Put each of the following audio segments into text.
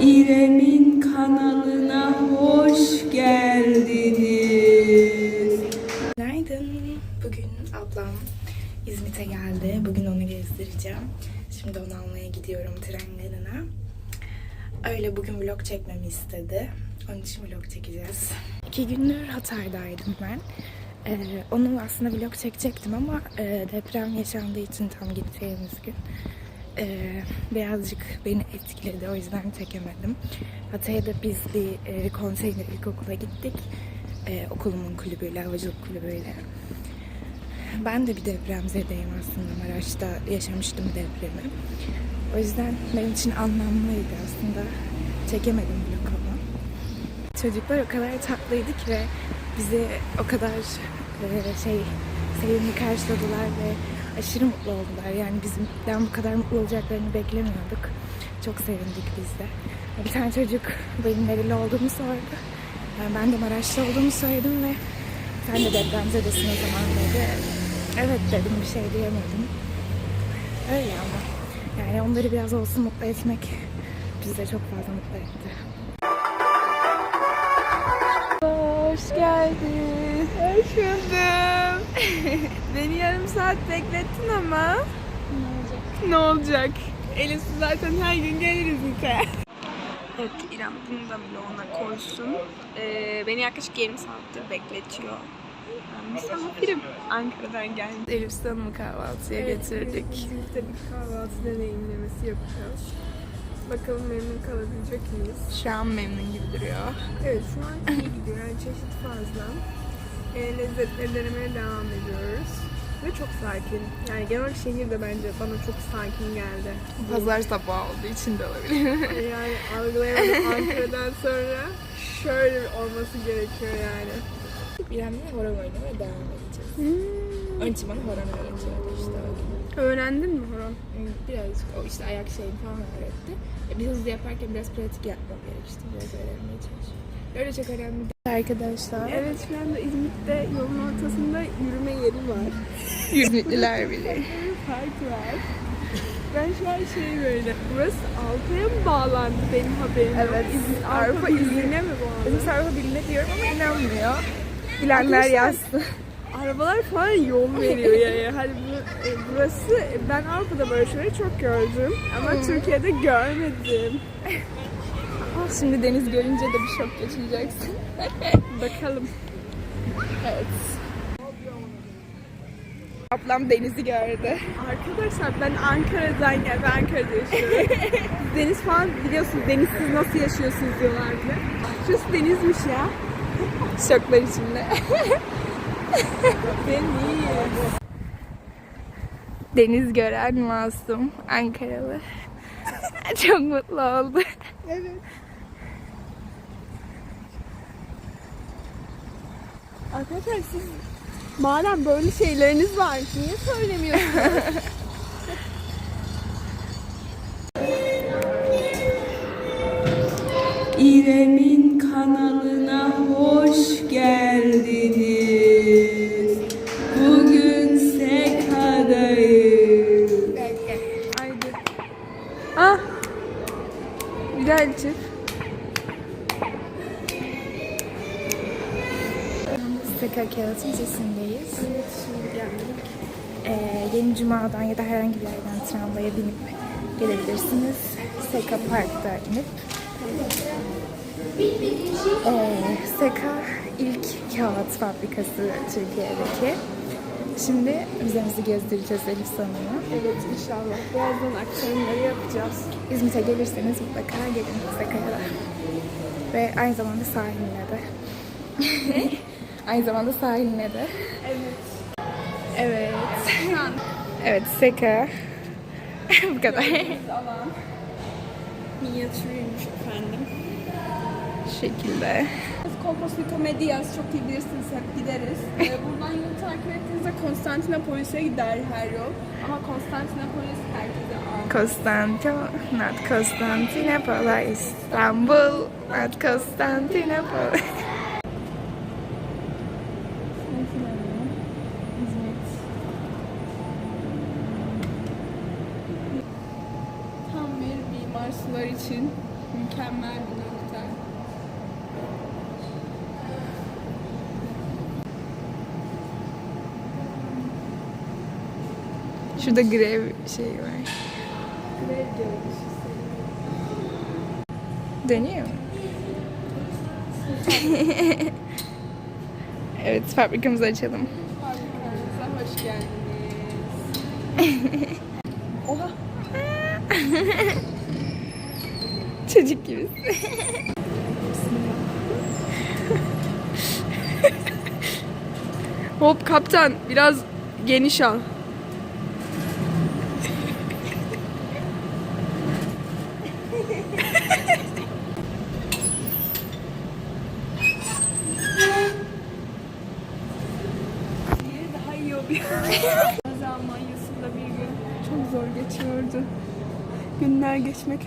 İrem'in kanalına hoş geldiniz. Günaydın. Bugün ablam İzmit'e geldi. Bugün onu gezdireceğim. Şimdi onu almaya gidiyorum trenlerine. Öyle bugün vlog çekmemi istedi. Onun için vlog çekeceğiz. İki gündür Hatay'daydım ben. Ee, onu aslında vlog çekecektim ama e, deprem yaşandığı için tam gideceğimiz gün e, birazcık beni etkiledi. O yüzden çekemedim. Hatay'da biz bir e, konteyner ilkokula gittik. E, okulumun kulübüyle, havacılık kulübüyle. Ben de bir depremzedeyim aslında. Maraş'ta yaşamıştım depremi. O yüzden benim için anlamlıydı aslında. Çekemedim vlog ama. Çocuklar o kadar tatlıydı ki ve bizi o kadar e, şey sevimli karşıladılar ve aşırı mutlu oldular. Yani bizimden bu kadar mutlu olacaklarını beklemiyorduk. Çok sevindik biz de. Bir tane çocuk benim nereli olduğumu sordu. Yani ben de Maraş'ta olduğumu söyledim ve sen de depremzedesin o zaman dedi. Evet dedim bir şey diyemedim. Öyle ama. Yani onları biraz olsun mutlu etmek bizi de çok fazla mutlu etti. Hoş geldin. Hoş buldum. Beni yarım saat beklettin ama. Ne olacak? Ne olacak? Elif zaten her gün geliriz İzmit'e. Evet İrem bunu da bloğuna koysun. Ee, beni yaklaşık yarım saattir bekletiyor. Ben misafirim. Ankara'dan geldim. Elif Hanım'ı kahvaltıya getirdik. İzmit'te bir kahvaltı deneyimlemesi yapacağız. Bakalım memnun kalabilecek miyiz? Şu an memnun gibi duruyor. Evet şu an iyi gidiyor. Yani çeşit fazla. E, lezzetleri denemeye devam ediyoruz. Ve çok sakin. Yani genel olarak şehir de bence bana çok sakin geldi. Pazar sabahı olduğu için de olabilir. Yani algılayamadım Ankara'dan sonra şöyle olması gerekiyor yani. İrem'le horon oynamaya devam edeceğiz. Onun için bana horon öğretiyordu işte. Öğrendin mi Horon? Birazcık o işte ayak şeyini falan öğretti. E, bir hızlı yaparken biraz pratik yapmam gerekti. Biraz öğrenmeye çalışıyorum. Öyle çok önemli. Arkadaşlar. Evet şu anda İzmit'te yolun ortasında yürüme yeri var. İzmitliler. Bir park var. Ben şu an şey böyle, burası Avrupa'ya mı bağlandı benim haberim. Evet, İzmit, Avrupa Avrupa Birliği'ne mi bağlandı? Bizim Sarfa biline diyorum ama inanmıyor. Bilenler yazsın. Arabalar falan yol veriyor yani. Hani bu, e, burası, ben Avrupa'da böyle şeyleri çok gördüm ama Türkiye'de görmedim. Şimdi deniz görünce de bir şok geçireceksin. Bakalım. Evet. Ablam denizi gördü. Arkadaşlar ben Ankara'dan gel, ben Ankara'da yaşıyorum. Deniz falan biliyorsunuz denizsiz nasıl yaşıyorsunuz diyorlar bize. Şurası denizmiş ya. Şoklar içinde. Deniz. Deniz gören masum Ankaralı. Çok mutlu oldu. Evet. Arkadaşlar siz madem böyle şeyleriniz var niye söylemiyorsunuz? İrem'in kanalına hoş geldiniz. Güzel çift. Seka Kağıt Müzesi'ndeyiz. Ee, yeni Cuma'dan ya da herhangi bir yerden tramvaya binip gelebilirsiniz. Seka Park'ta inip. Ee, Seka ilk kağıt fabrikası Türkiye'deki. Şimdi müzemizi gezdireceğiz Elif Hanım'a. Evet inşallah. Birazdan aktarımları yapacağız. İzmit'e gelirseniz mutlaka gelin Seka'ya da. Ve aynı zamanda sahiline de. aynı zamanda sahiline de. Evet. Evet. evet Seka. Bu kadar. Alan. Minyatürüymüş efendim. Şekilde. Komposito Medias çok iyi bilirsiniz hep gideriz. Ee, buradan yolu takip ettiğinizde Konstantinopolis'e gider her yol. Ama Konstantinopolis herkese ait. Konstantin, not Konstantinopol, İstanbul, not Konstantinopol. Tam bir mimar sular için Mükemmel bir nokta. Şurada grev şey var. Grev mu? evet fabrikamızı açalım. Fabrikamıza hoş geldiniz. Oha. Çocuk gibisin. Hop kaptan biraz geniş al.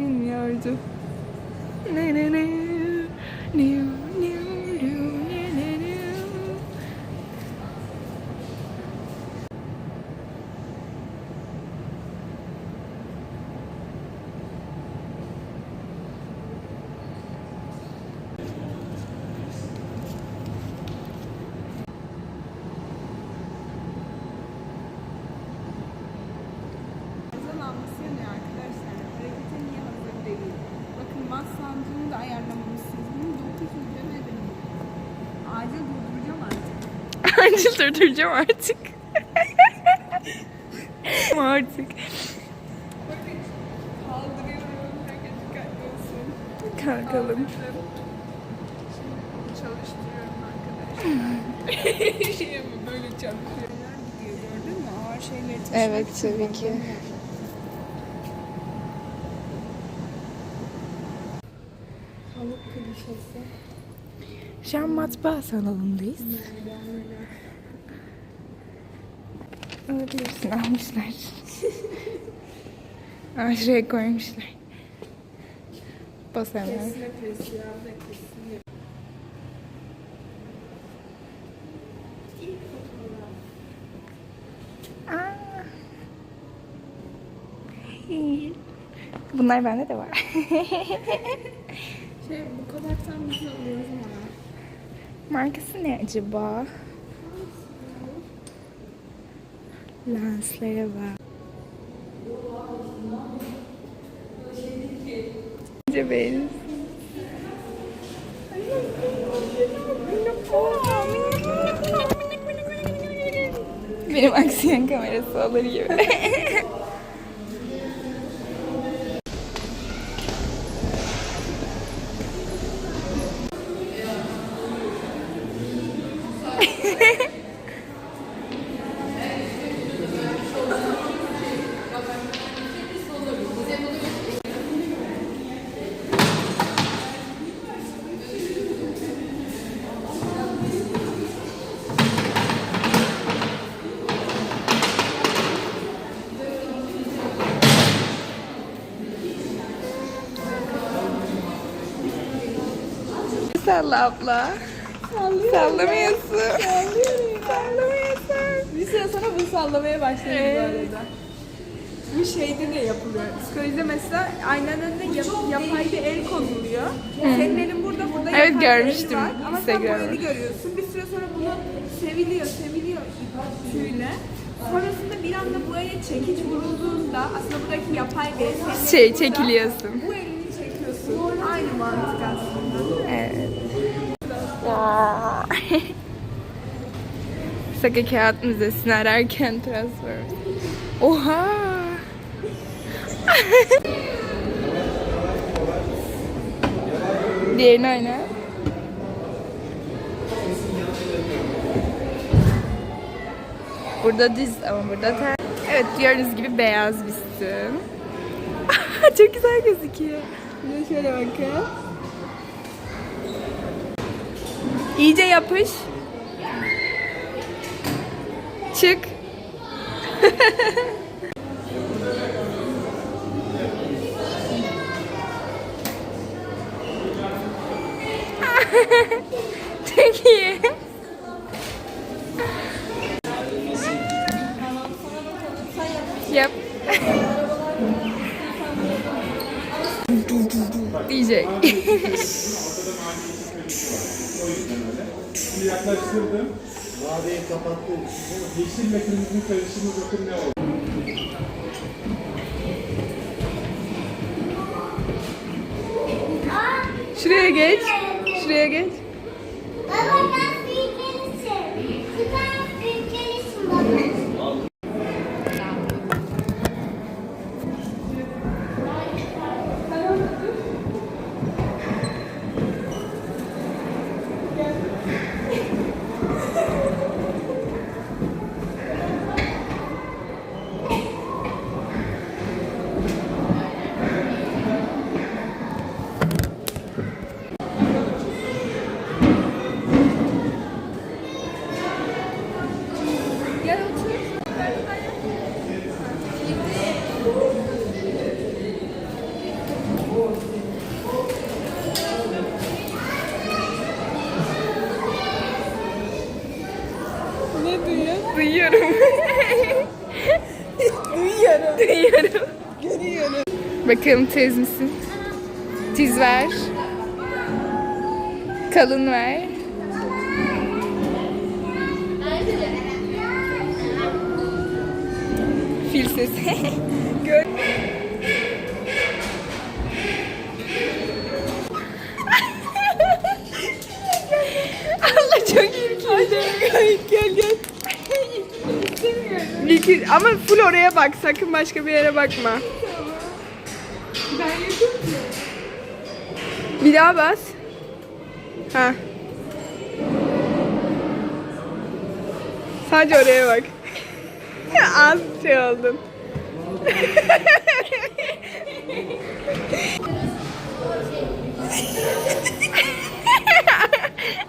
Bilmiyordu. Ne ne ne. Niu, niu, niu, ne, ne, niu. Hazırlanması yanıyor arkadaşlar. Harekete niye hazır değil? Bakın bas sancını da ayarlamamışsınız. Bunu 900 lira ödedim. Acil durduracağım artık. Durduracağım artık. artık. Kalkalım. Şey mi böyle çalışıyor. Gidiyor gördün mü? Ağır şeyleri taşımak Evet tabii ki. Şu an matbaa salonundayız. Alabilirsin almışlar. Aa, şuraya koymuşlar. Bas hemen. Kesme. Aa. Hey. Bunlar bende de var. Şey bu kadaktan biz alıyoruz ama. Markası ne acaba? Lensleri var. Bence beğenirsin. Benim aksiyon kamerası olur gibi. Salla abla. Sallamıyorsun. Sallamıyorsun. Bir süre sonra bunu sallamaya başladı bu Evet. arada. Bu şeyde de yapılıyor. Psikolojide mesela aynanın önüne yap, yapay bir el konuluyor. Senin elin burada, burada Evet, görmüştüm var. Ama sen bu eli görüyorsun. Bir süre sonra bunu seviliyor, seviliyor tüyle. Sonrasında bir anda bu ele çekiç vurulduğunda aslında buradaki yapay bir el Şey, burada. çekiliyorsun. Bu elini çekiyorsun. Aynı mantık aslında. Evet. Saka Kağıt Müzesi'ni ararken Transformers. Oha! Diğerini oyna. Burada düz ama burada ter. Evet gördüğünüz gibi beyaz bir sütun. Çok güzel gözüküyor. Şöyle bakın. İyice yapış. Çık. Çok iyi. Yap. diyecek. Şimdi yaklaştırdım. Maviyi kapattı. Yeşil ve kırmızının karışımı bakın ne oldu? Şuraya geç. Şuraya geç. Bakalım tez misin? Tiz ver. Kalın ver. Fil sesi. Gör. Allah çok iyi. Gel gel gel. İstemiyorum. Ama full oraya bak. Sakın başka bir yere bakma. Bir daha bas. Ha. Sadece oraya bak. Az şey oldun.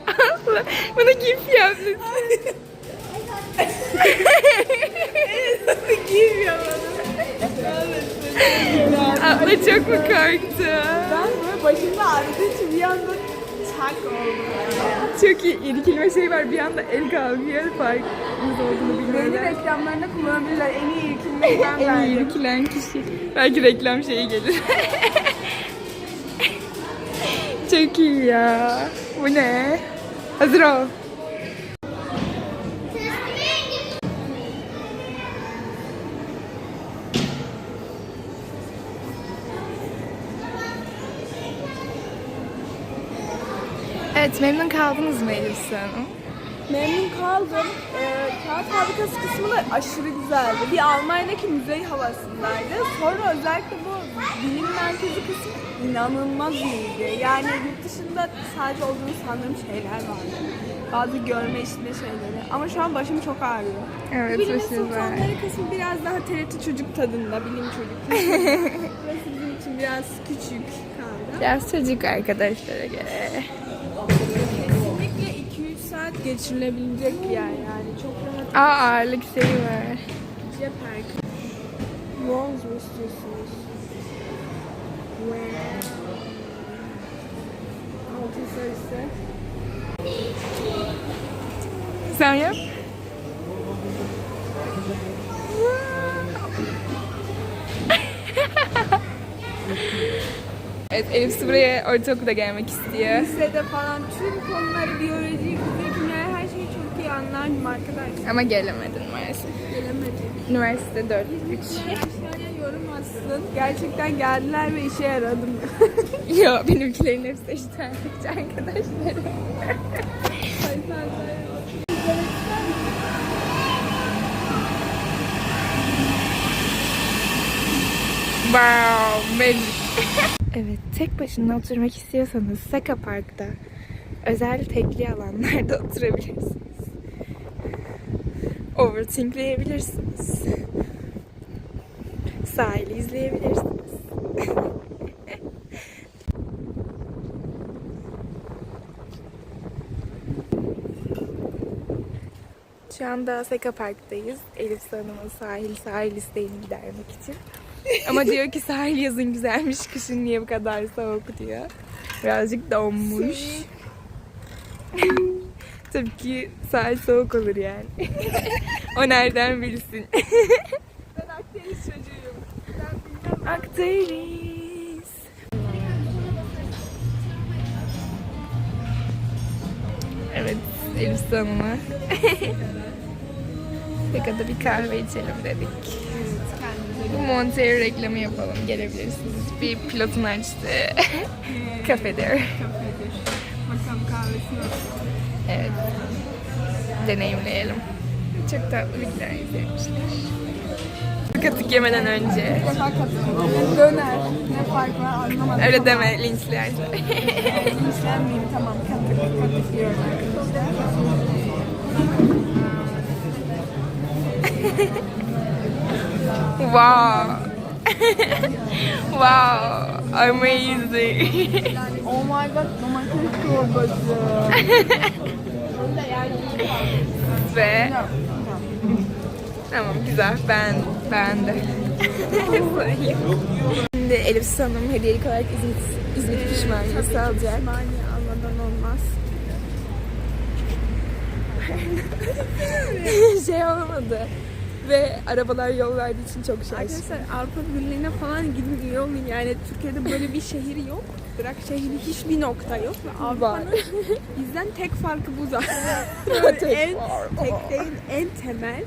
Aslı bana gif yap lütfen. gif yap Abla çok mu korktu? Ben böyle başımda ağrıdığı için bir anda çak oldum. Çok iyi. İrkilme şey var. Bir anda el kalkıyor. Farkımız olduğunu Beni bilmiyorlar. reklamlarında kullanabilirler. En iyi ilkilmeyi ben En iyi verdim. irkilen kişi. Belki reklam şeyi gelir. Çok iyi ya. Bu ne? Hazır ol. Memnun kaldınız mı Elif Hanım? Memnun kaldım. Ee, kağıt fabrikası kısmı da aşırı güzeldi. Bir Almanya'daki müze havasındaydı. Sonra özellikle bu bilim merkezi kısmı inanılmaz iyiydi. Yani yurt dışında sadece olduğunu sandığım şeyler vardı. Bazı görme işitme şeyleri. Ama şu an başım çok ağrıyor. Evet, Bilimin başınız sultanları kısmı biraz daha TRT çocuk tadında, bilim çocuk kısmı. Burası bizim için biraz küçük kaldı. Biraz çocuk arkadaşlara göre. Kesinlikle 2-3 saat geçirilebilecek bir yer yani. Çok rahat Aa ağırlık şeyi var. cep parkı. Bronz mu istiyorsunuz? Wow. Altın sarısı. Sen yap. Evet Elif buraya ortaokulda gelmek istiyor. Lisede falan tüm konuları biyoloji, fizik, kimya her şeyi çok iyi anlardım arkadaşlar. Ama gelemedin maalesef. Gelemedim. Üniversite 4 3. Aşağıya yorum atsın. Gerçekten geldiler ve işe yaradım. Yo benimkilerin hepsi eşit arkadaşlarım. wow, magic. Evet, tek başına oturmak istiyorsanız Saka Park'ta özel tekli alanlarda oturabilirsiniz. Overthinkleyebilirsiniz. Sahili izleyebilirsiniz. Şu anda Seka Park'tayız. Elif Hanım'ın sahil sahil isteğini gidermek için. Ama diyor ki sahil yazın güzelmiş, kışın niye bu kadar soğuk diyor. Birazcık donmuş. Tabii ki sahil soğuk olur yani. o nereden bilsin? ben Akdeniz çocuğuyum. Ben. Akdeniz. Evet, Elif Hanım'a. Pekala bir kahve içelim dedik. Bu Monterey reklamı yapalım. Gelebilirsiniz. Bir pilotun açtığı kafedir. Kafedir. Bakalım kahvesi nasıl? Evet. Deneyimleyelim. Çok tatlı bir güzel izlemişler. Katık yemeden önce. Döner. Ne fark var anlamadım. Öyle deme linçlerse. İşlenmeyeyim tamam katık. Katık yiyorum arkadaşlar. wow. wow. Amazing. Oh my god domates çorbası. Ve tamam güzel. Ben beğendim. Şimdi Elif Hanım hediyelik olarak İzmit, İzmit pişmaniyesi alacak. Mani almadan olmaz. şey olmadı. Ve arabalar yol verdiği için çok şaşırdım. Arkadaşlar Avrupa Birliği'ne falan gidin üye olun. Yani Türkiye'de böyle bir şehir yok. Bırak şehri hiçbir nokta yok. Ve Avrupa'nın bizden tek farkı bu zaten. Tek en, tek değil, en temel.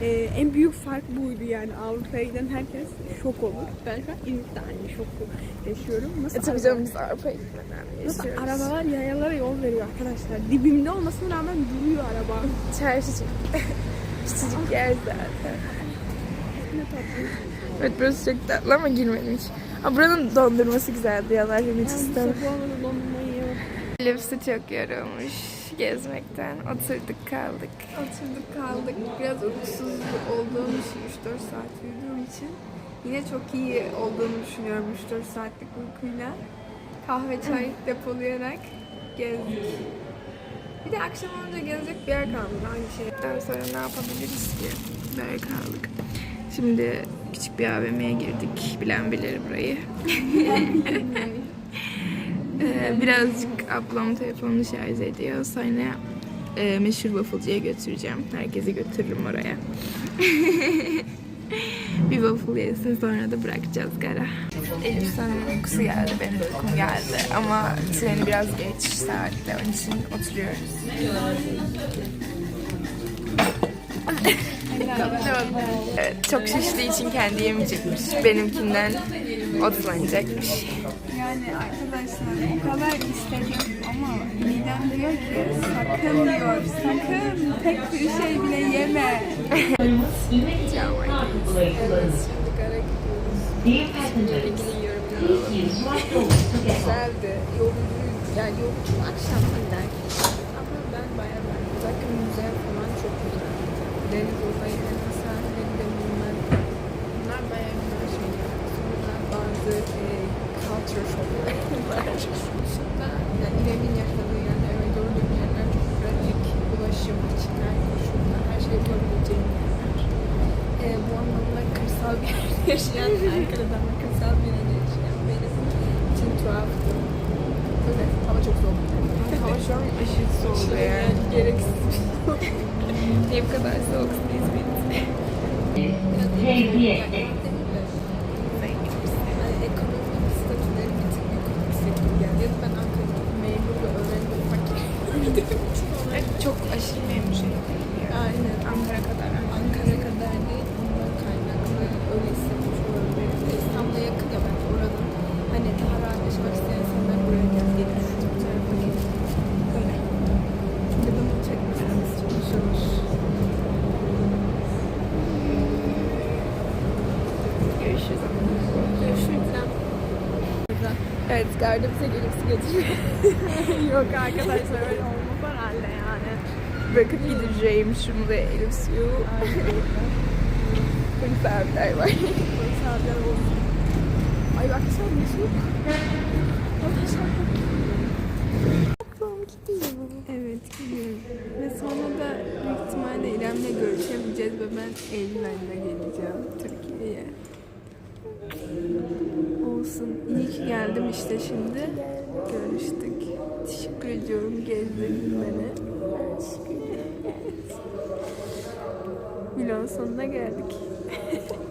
e, en büyük fark buydu yani Avrupa'ya giden herkes şok olur. Ben şu an İzmit'te aynı şoku yaşıyorum. Nasıl E tabii canım biz Avrupa'ya gitmeden Nasıl arabalar yayalara yol veriyor arkadaşlar. Dibimde olmasına rağmen duruyor araba. Çarşıcık. Küçücük yer zaten. Evet burası çok tatlı ama girmedim hiç. Aa, buranın dondurması güzel diyorlar. Dondurmayı yiyorum. Elif'si çok yorulmuş gezmekten. Oturduk kaldık. Oturduk kaldık. Biraz uykusuz olduğum için 3-4 saat uyuduğum için yine çok iyi olduğumu düşünüyorum 3-4 saatlik uykuyla. Kahve çay depolayarak gezdik. Bir de akşam olunca gezecek bir yer kalmadı aynı şey. Daha sonra ne yapabiliriz ki? Böyle kaldık. Şimdi küçük bir AVM'ye girdik. Bilen bilir burayı. Ee, birazcık ablam telefonunu şarj ediyor. Sonra e, meşhur waffle'cıya götüreceğim. Herkesi götürürüm oraya. bir waffle yesin sonra da bırakacağız gara. Elif Hanım'ın uykusu geldi, benim uykum geldi. Ama treni biraz geç saatte, onun için oturuyoruz. Evet, çok şiştiği için kendi yemeyecekmiş. Benimkinden otlanacakmış. Yani arkadaşlar o kadar istedim ama midem diyor ki sakın diyor sakın tek bir şey bile yeme. Güzeldi. Yorucuydu. Yani yorucu akşam giderken. Ama ben bayağı ben. Özellikle müze falan çok güzel. Deniz olayı, deniz sahillerinde bulunan. Bunlar bayağı güzel şeyler. Sonra bazı e, culture shocklar var. Dışında yani İrem'in yaşadığı yerler ve gördüğüm yerler çok pratik, ulaşım için her koşulda her şeyi yapabileceğim yerler. E, bu anlamda kırsal bir yerde yaşayan, Ankara'dan da kırsal bir yerde yaşayan benim için tuhaftı. Öyle, hava çok soğuk. Hava şu an aşırı soğuk Yani yani. gereksiz bir Niye bu kadar soğuk İzmit? Yani ekonomik statüleri bir tık yukarı yüksek gibi geldi. Ya da ben Ankara'da memur ve öğrenci fakir ona Çok aşırı memnun şey. Aynen. Ankara kadar. Ankara kadar değil. Bundan kaynaklı öyle hissetmiş olabilirim. İstanbul'a yakın ya ben oradan. Hani daha rahat yaşamak isteyen insanlar buraya gel diye düşünüyorum. Öyle. Bunu. Görüşürüz. Görüşürüz. Evet, garda bize gelip su getiriyor. Yok arkadaşlar öyle. Bırakıp gideceğim şimdi Elif suyu. Polis abiler var. Polis abiler olsun. Ay bak sen ne soğuk. Evet gidiyorum. Ve sonra da büyük ihtimalle İrem'le görüşemeyeceğiz ve ben Eylül ayında geleceğim Türkiye'ye. Olsun. İyi ki geldim işte şimdi. Görüştük. Teşekkür ediyorum gezdirdin beni. Vlogun sonuna geldik.